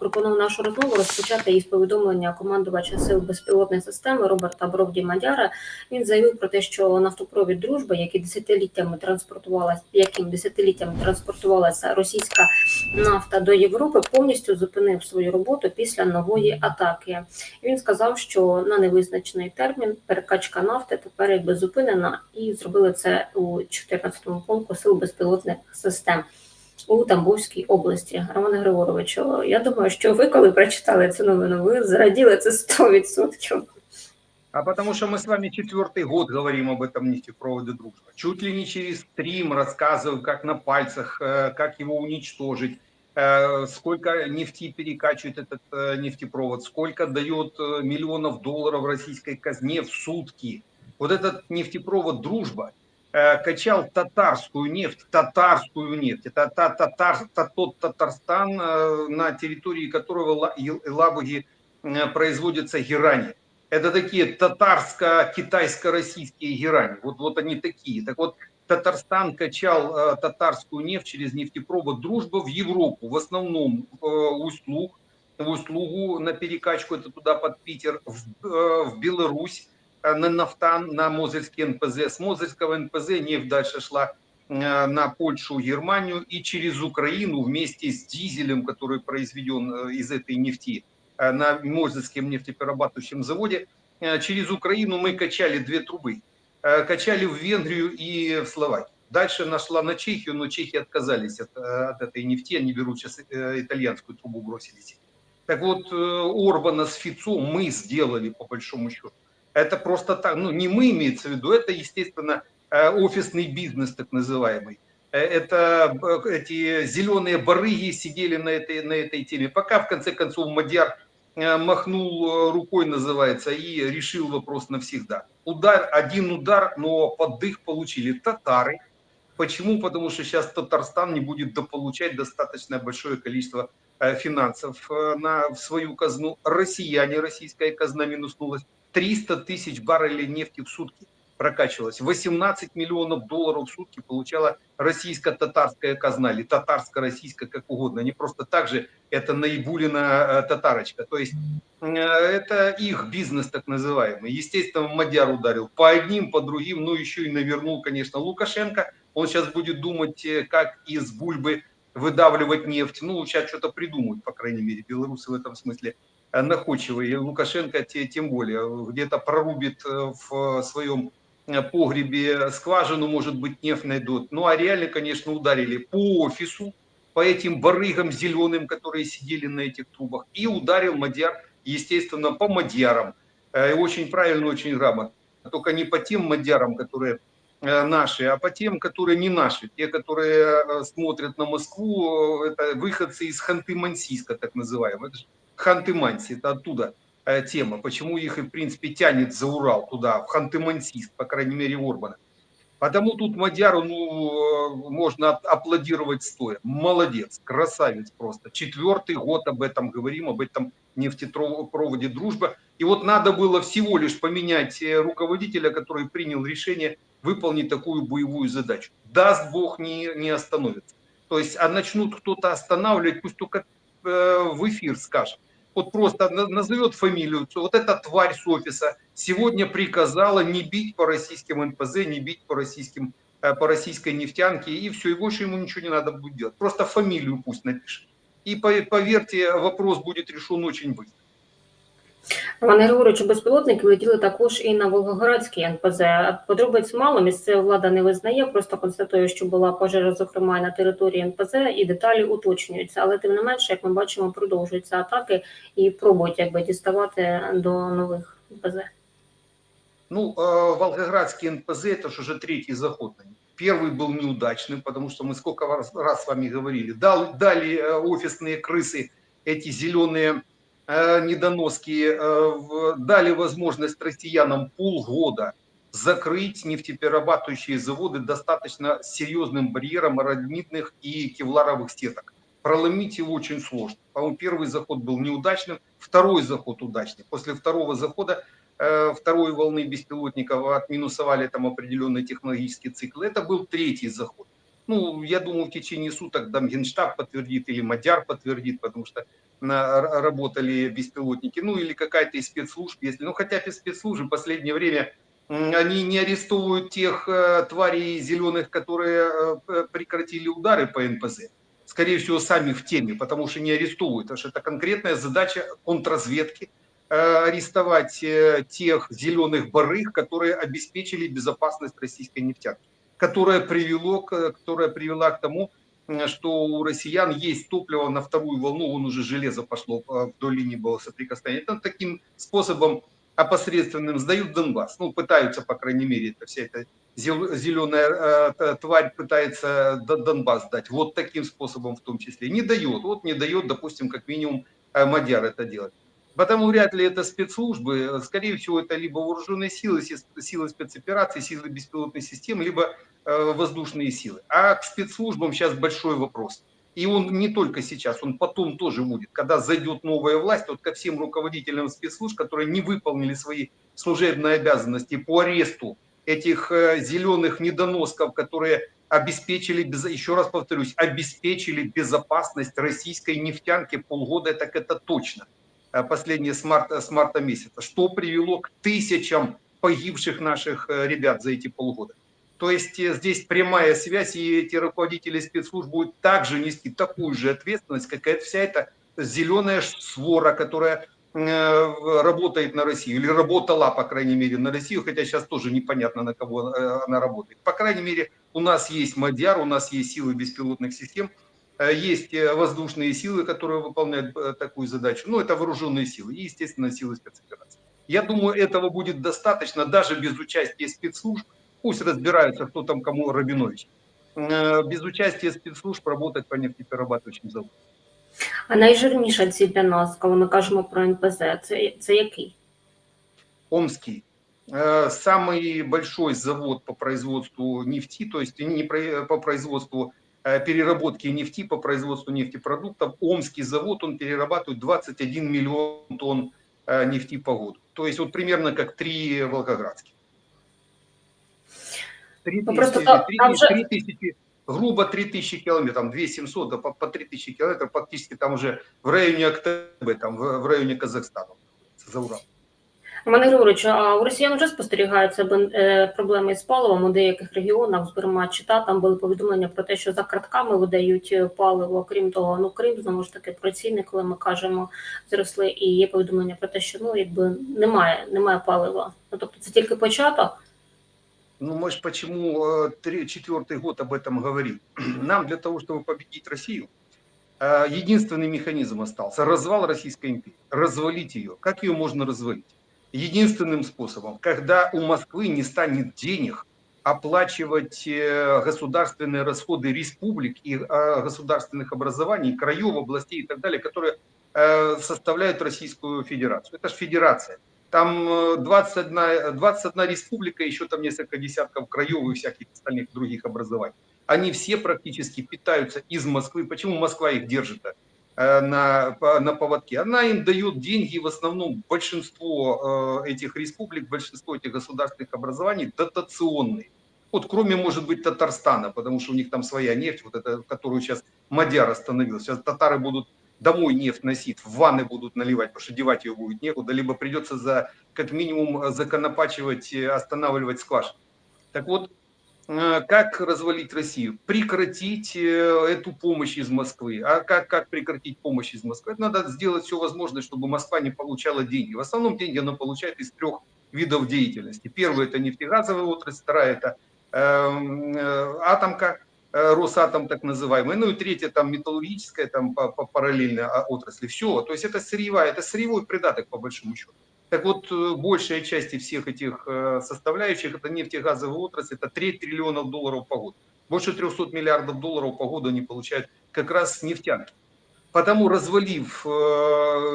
Пропоную нашу розмову розпочати із повідомлення командувача сил безпілотної системи Роберта Бровді Мадяра. Він заявив про те, що нафтопровід дружба, який десятиліттями транспортувалася, яким десятиліттями транспортувалася російська нафта до Європи, повністю зупинив свою роботу після нової атаки. Він сказав, що на невизначений термін перекачка нафти тепер якби зупинена, і зробили це у 14-му полку сил безпілотних систем у Тамбовській області. Романе Григоровичу, я думаю, що ви, коли прочитали цю новину, ви зраділи це 100%. А потому что мы с вами четвертый год говорим об этом нефтепроводе «Дружба». Чуть ли не через стрим рассказываю, как на пальцах, э, как его уничтожить, э, сколько нефти перекачивает этот э, нефтепровод, сколько дает э, миллионов долларов российской казне в сутки. Вот этот нефтепровод «Дружба» э, качал татарскую нефть, татарскую нефть. Это та, татар, та, тот Татарстан, э, на территории которого ла- ел- Елабуги э, производится герань. Это такие татарско-китайско-российские герани. Вот, вот они такие. Так вот, Татарстан качал э, татарскую нефть через нефтепровод «Дружба» в Европу, в основном э, Усть-Луг, в Усть-Лугу на перекачку, это туда под Питер, в, э, в Беларусь, э, на Нафтан, на Мозырский НПЗ. С Мозырского НПЗ нефть дальше шла э, на Польшу, Германию и через Украину вместе с дизелем, который произведен э, из этой нефти э, на Мозырском нефтеперерабатывающем заводе, э, через Украину мы качали две трубы. Э, Качали в Венгрию и в Словакию. Дальше нашла на Чехию, но чехи отказались от, э, от этой нефти, они берут сейчас э, итальянскую трубу, бросились. Так вот, э, Орбана с Фицо мы сделали, по большому счету. Это просто так, ну не мы имеется в виду, это, естественно, э, офисный бизнес так называемый. Э, Это э, эти зеленые барыги сидели на этой, на этой теме. Пока, в конце концов, Мадьяр махнул рукой, называется, и решил вопрос навсегда. Удар, один удар, но под дых получили татары. Почему? Потому что сейчас Татарстан не будет дополучать достаточно большое количество финансов на, в свою казну. Россияне, российская казна минуснулась. 300 тысяч баррелей нефти в сутки прокачивалась. 18 миллионов долларов в сутки получала российско-татарская казна или татарско-российская, как угодно. Не просто так же, это наибулина э, татарочка. То есть э, это их бизнес так называемый. Естественно, Мадяр ударил по одним, по другим, ну еще и навернул, конечно, Лукашенко. Он сейчас будет думать, э, как из бульбы выдавливать нефть. Ну, сейчас что-то придумают, по крайней мере, белорусы в этом смысле э, находчивые. И Лукашенко те- тем более где-то прорубит э, в своем э, погребе скважину, может быть, нефть найдут. Ну, а реально, конечно, ударили по офису, по этим барыгам зеленым, которые сидели на этих трубах. И ударил Мадьяр, естественно, по Мадьярам. Э, И очень правильно, очень грамотно. Только не по тем Мадьярам, которые э, наши, а по тем, которые не наши. Те, которые э, смотрят на Москву, э, это выходцы из Ханты-Мансийска, так называемого. Это же Ханты-Манси, это оттуда э, тема. Почему их, в принципе, тянет за Урал туда, в Ханты-Мансийск, по крайней мере, Орбана. Потому тут Мадяру, ну, э, можно ап- аплодировать стоя. Молодец, красавец просто. Четвертый год об этом говорим, об этом нефтепроводе «Дружба». И вот надо было всего лишь поменять э, руководителя, который принял решение выполнить такую боевую задачу. Даст Бог, не, не остановится. То есть, а начнут кто-то останавливать, пусть только в эфир скажет. Вот просто на- назовет фамилию, вот эта тварь с офиса сегодня приказала не бить по российским НПЗ, не бить по российским э, по российской нефтянке, и все, и больше ему ничего не надо будет делать. Просто фамилию пусть напишет. И по- поверьте, вопрос будет решен очень быстро. Романе Григоровичу, безпілотники летіли також і на Волгоградський НПЗ. Подробиць мало, місцева влада не визнає, просто констатує, що була пожежа, зокрема, і на території НПЗ, і деталі уточнюються. Але тим не менше, як ми бачимо, продовжуються атаки і пробують якби діставати до нових НПЗ. Ну, э, Волгоградский НПЗ, это же уже третий заход на них. Первый был неудачным, потому что мы сколько раз, раз с вами говорили. Дал, дали э, офисные крысы, эти зеленые э, недоноски, э, дали возможность россиянам полгода закрыть нефтеперерабатывающие заводы достаточно серьезным барьером арамидных и кевларовых сеток. Проломить его очень сложно. По-моему, первый заход был неудачным, второй заход удачный. После второго захода э, второй волны беспилотников отминусовали там определенный технологический цикл. Это был третий заход. Ну, я думаю, в течение суток там Генштаб подтвердит или Мадяр подтвердит, потому что работали беспилотники, ну или какая-то из спецслужб, если, ну хотя бы спецслужбы в последнее время они не арестовывают тех э, тварей зеленых, которые э, прекратили удары по НПЗ. Скорее всего, сами в теме, потому что не арестовывают, потому что это конкретная задача контрразведки э, арестовать э, тех зеленых барыг, которые обеспечили безопасность российской нефтянки, которая привело, к- которая привела к тому, м, что у россиян есть топливо на вторую волну, вон уже железо пошло э, вдоль линии было соприкосновения. Это таким способом опосредственным сдают Донбасс. Ну, пытаются, по крайней мере, это вся эта зел- зеленая э, тварь пытается Донбасс дать. Вот таким способом в том числе. Не дает. Вот не дает, допустим, как минимум э, Мадяр это делать. Потому вряд ли это спецслужбы. Скорее всего, это либо вооруженные силы, си- силы спецопераций, силы беспилотной системы, либо э, воздушные силы. А к спецслужбам сейчас большой вопрос. И он не только сейчас, он потом тоже будет, когда зайдет новая власть, вот ко всем руководителям спецслужб, которые не выполнили свои служебные обязанности по аресту этих э, зеленых недоносков, которые обеспечили, еще раз повторюсь, обеспечили безопасность российской нефтянки полгода, так это точно, э, последние с марта, с марта месяца, что привело к тысячам погибших наших э, ребят за эти полгода. То есть э, здесь прямая связь, и эти руководители спецслужб будут также нести такую же ответственность, как и вся эта зеленая свора, которая э, работает на Россию, или работала, по крайней мере, на Россию, хотя сейчас тоже непонятно, на кого э, она работает. По крайней мере, у нас есть Мадяр, у нас есть силы беспилотных систем, есть воздушные силы, которые выполняют такую задачу. Ну, это вооруженные силы и, естественно, силы спецопераций. Я думаю, этого будет достаточно даже без участия спецслужб. Пусть разбираются, кто там кому Рабинович. Э, Без участия спецслужб работать по нефтеперерабатывающим заводам. А найжирніша ціль для нас, коли ми кажемо про НПЗ, це, це який? Омский. Э, Самый большой завод по производству нефти, то есть не по производству э, переработки нефти, по производству нефтепродуктов. Омский завод, он перерабатывает 21 миллион тонн нефти по году. То есть вот примерно как три волгоградских. Три Ну, просто тысячи- там- три там тысячи- же- три тысячи, грубо 3000 километров, там 2700, да, по, по 3000 километров, практически там уже в районе Октября, там в, в районе Казахстана, за Урал. Романе Григоровичу, а у росіян вже спостерігаються бен- е, проблеми з паливом у деяких регіонах, зокрема Чита, там були повідомлення про те, що за картками видають е, паливо. Крім того, ну Крим знову ж таки про ціни, коли ми кажемо, зросли, і є повідомлення про те, що ну якби немає, немає палива. Ну тобто це тільки початок. Ну, мы ж почему э, четвертый год об этом говорим? Нам для того, чтобы победить Россию, э, единственный механизм остался – развал Российской империи. Развалить ее. Как ее можно развалить? Единственным способом, когда у Москвы не станет денег оплачивать э, государственные расходы республик и государственных образований, краев, областей и так далее, которые составляют Российскую Федерацию. Это же федерация. Там э, 21, 21 республика, еще там несколько десятков краев и всяких остальных других образований. Они все практически питаются из Москвы. Почему Москва их держит э, на, на поводке? Она им дает деньги, в основном большинство э, этих республик, большинство этих государственных образований дотационные. Вот кроме, может быть, Татарстана, потому что у них там своя нефть, вот эта, которую сейчас Мадяр остановил. Сейчас татары будут домой нефть носить, в ванны будут наливать, потому что девать ее будет некуда, либо придется за, как минимум э, законопачивать, э, останавливать скваж. Так вот, э, как развалить Россию? Прекратить эту помощь из Москвы. А как, как прекратить помощь из Москвы? Это надо сделать все возможное, чтобы Москва не получала деньги. В основном деньги она получает из трех видов деятельности. Первый это нефтегазовая отрасль, вторая это эм, э, атомка, Росатом так называемый, ну и третья там металлургическая там по, по параллельно а, отрасли. Все, то есть это сырьевая, это сырьевой придаток по большому счету. Так вот, э, большая часть всех этих э, составляющих, это нефтегазовая отрасль, это треть триллионов долларов по году. Больше 300 миллиардов долларов по году они получают как раз нефтянки. Потому развалив э,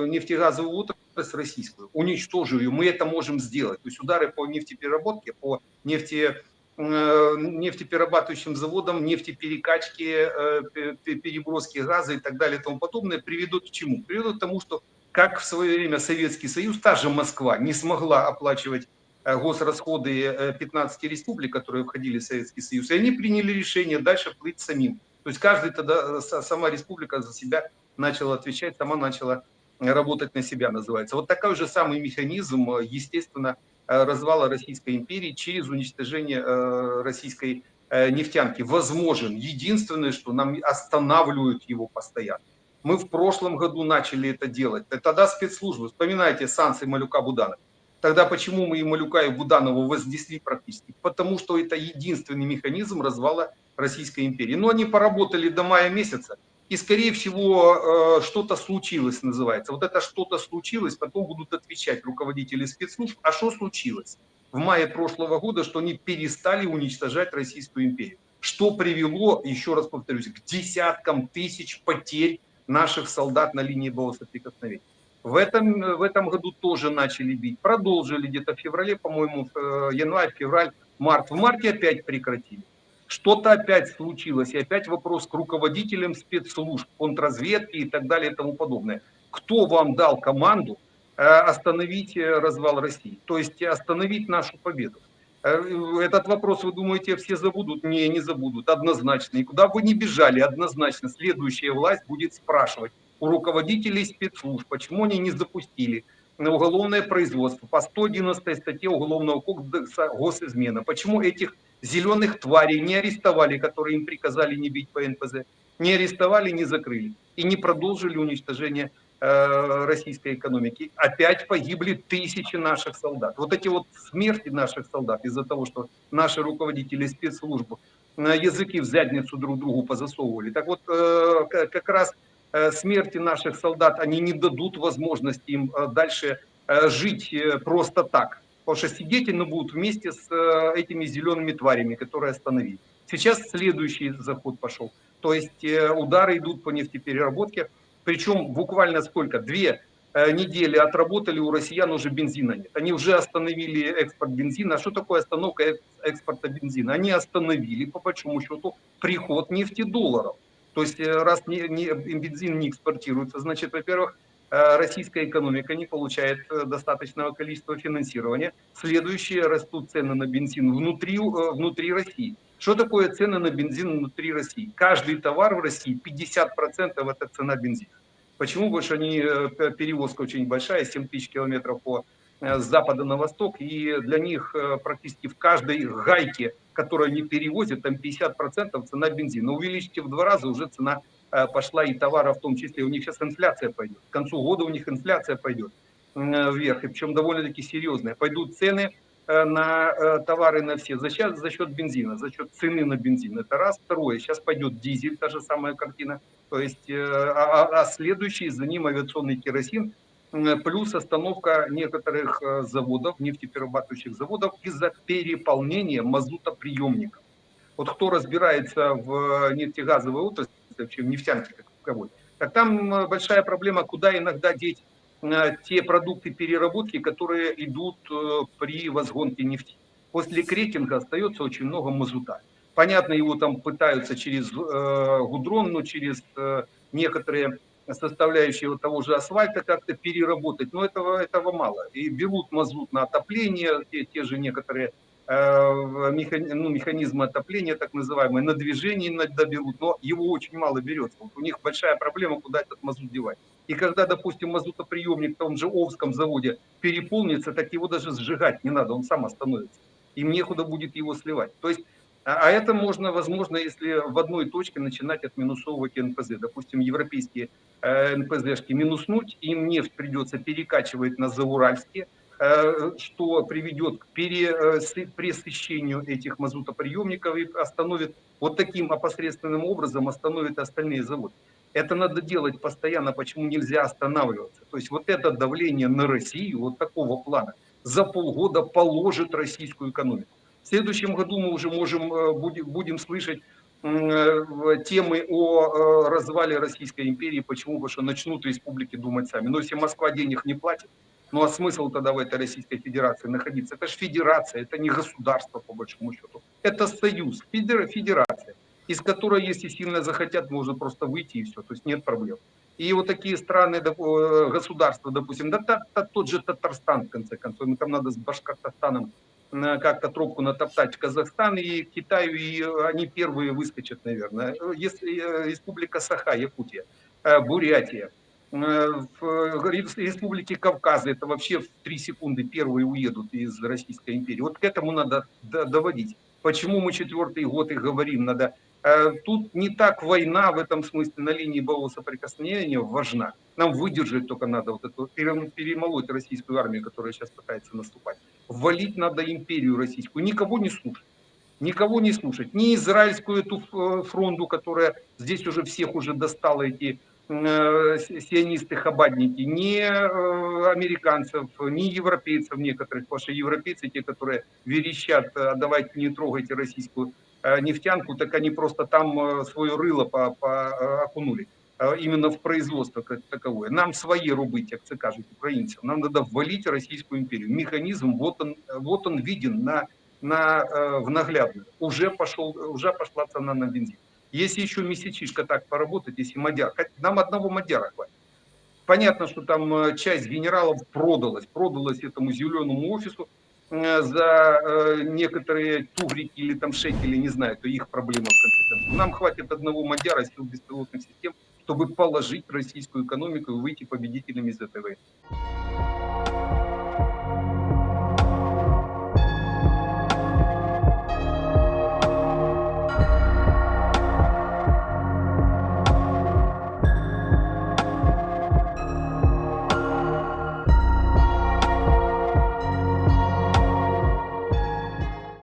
нефтегазовую отрасль российскую, уничтожив ее, мы это можем сделать. То есть удары по нефтепереработке, по нефте, э, нефтеперерабатывающим заводам, нефтеперекачке, э, пе- пе- переброски газа и так далее и тому подобное приведут к чему? Приведут к тому, что как в свое время Советский Союз, та же Москва не смогла оплачивать э, госрасходы э, 15 республик, которые входили в Советский Союз, и они приняли решение дальше плыть самим. То есть каждый тогда, э, сама республика за себя начала отвечать, сама начала э, работать на себя, называется. Вот такой же самый механизм, э, естественно, э, развала Российской империи через уничтожение э, российской э, нефтянки возможен. Единственное, что нам останавливают его постоянно. Мы в прошлом году начали это делать. Тогда спецслужбы, вспоминайте санкции Малюка Буданова. Тогда почему мы и Малюка, и Буданова вознесли практически? Потому что это единственный механизм развала Российской империи. Но они поработали до мая месяца, и, скорее всего, э, что-то случилось, называется. Вот это что-то случилось, потом будут отвечать руководители спецслужб, а что случилось? В мае прошлого года, что они перестали уничтожать Российскую империю. Что привело, еще раз повторюсь, к десяткам тысяч потерь наших солдат на линии боевого соприкосновения. В этом, в этом году тоже начали бить. Продолжили где-то в феврале, по-моему, э, январь, февраль, март. В марте опять прекратили. Что-то опять случилось, и опять вопрос к руководителям спецслужб, контрразведки и так далее и тому подобное. Кто вам дал команду э, остановить э, развал России? То есть остановить нашу победу? Э, Этот вопрос, вы думаете, все забудут? Не, не забудут, однозначно. И куда бы ни бежали, однозначно следующая власть будет спрашивать у руководителей спецслужб, почему они не запустили уголовное производство по 111 статье Уголовного кодекса госизмена. Почему этих зеленых тварей не арестовали, которые им приказали не бить по НПЗ, не арестовали, не закрыли и не продолжили уничтожение э, российской экономики. Опять погибли тысячи наших солдат. Вот эти вот смерти наших солдат из-за того, что наши руководители спецслужб на языки в задницу друг другу позасовывали. Так вот, э, как раз э, смерти наших солдат, они не дадут возможности им э, дальше э, жить э, просто так. Потому что сидеть они будут вместе с э, этими зелеными тварями, которые остановили. Сейчас следующий заход пошел. То есть э, удары идут по нефтепереработке. Причем буквально сколько? Две э, недели отработали, у россиян уже бензина нет. Они уже остановили экспорт бензина. А что такое остановка эк- экспорта бензина? Они остановили, по большому счету, приход нефтедолларов. То есть раз не, не- бензин не экспортируется, значит, во-первых, российская экономика не получает э, достаточного количества финансирования. Следующие растут цены на бензин внутри, э, внутри России. Что такое цены на бензин внутри России? Каждый товар в России 50% это цена бензина. Почему? Что они, э, перевозка очень большая, 7 тысяч километров по э, с запада на восток, и для них э, практически в каждой гайке, которую они перевозят, там 50% цена бензина. Увеличите в два раза, уже цена э, пошла и товара в том числе. У них сейчас инфляция пойдет. К концу года у них инфляция пойдет э, вверх, и причем довольно-таки серьезная. Пойдут цены э, на э, товары на все за счет, за счет бензина, за счет цены на бензин. Это раз. Второе, сейчас пойдет дизель, та же самая картина. То есть, э, а, а- а следующий за ним авиационный керосин, э, плюс остановка некоторых э, заводов, нефтеперерабатывающих заводов из-за переполнения мазутоприемников. Вот кто разбирается в нефтегазовой отрасли, вообще в нефтянке как таковой, так там большая проблема, куда иногда деть э, те продукты переработки, которые идут э, при возгонке нефти. После кретинга остается очень много мазута. Понятно, его там пытаются через э, гудрон, но через некоторые составляющие вот того же асфальта как-то переработать, но этого, этого мало. И берут мазут на отопление, те, те же некоторые ну, механизмы отопления, так называемые, на движение иногда берут, но его очень мало берется. Вот у них большая проблема, куда этот мазут девать. И когда, допустим, мазутоприемник в том же Овском заводе переполнится, так его даже сжигать не надо, он сам остановится. Им некуда будет его сливать. То есть, а а это можно, возможно, если в одной точке начинать отминусовывать НПЗ. Допустим, европейские э, НПЗшки минуснуть, им нефть придется перекачивать на зауральские, э, что приведет к пересы- пресыщению этих мазутоприемников и остановит вот таким опосредственным образом остановит остальные заводы. Это надо делать постоянно, почему нельзя останавливаться. То есть вот это давление на Россию, вот такого плана, за полгода положит российскую экономику. В следующем году мы уже можем, э, будем, слышать э, темы о э, развале Российской империи. Почему? Потому что начнут республики думать сами. Но если Москва денег не платит, ну а смысл тогда в этой Российской Федерации находиться? Это же федерация, это не государство по большому счету. Это союз, федера- федерация, из которой, если сильно захотят, можно просто выйти и все. То есть нет проблем. И вот такие страны, э, государства, допустим, да, та- та- тот же Татарстан, в конце концов, им там надо с Башкортостаном как-то тропку натоптать Казахстан и Китаю, и э, они первые выскочат, наверное. Э, Если Республика Саха, Якутия, Бурятия, в э, Рес- Республике Кавказа, это вообще в три секунды первые уедут из Российской империи. Вот к этому надо доводить. Почему мы четвертый год и говорим, надо Э, Тут не так война в этом смысле на линии боевого соприкосновения важна. Нам выдержать только надо вот эту, перем- перемолоть российскую армию, которая сейчас пытается наступать. Валить надо империю российскую, никого не слушать. Никого не слушать. Ни израильскую эту э, фронту, которая здесь уже всех уже достала, эти э, си- сионисты-хабадники, ни э, американцев, ни европейцев некоторых, потому что европейцы, те, которые верещат, «А давайте не трогайте российскую э, нефтянку, так они просто там э, свое рыло по, по, э, окунули э, именно в производство как таковое. Нам свои рубить, як це кажуть украинцам. Нам надо ввалить Российскую империю. Механизм, вот он, вот он виден на, на, э, в наглядно. Уже, пошел, уже пошла цена на бензин. Если еще месячишко так поработать, если мадяр, нам одного мадяра хватит. Понятно, что там э, часть генералов продалась, продалась этому зеленому офису э, за э, некоторые тугрики или там шекели, не знаю, это их проблема в конце концов. Нам хватит одного мадяра сил беспилотных систем, чтобы положить российскую экономику и выйти победителями из этой войны.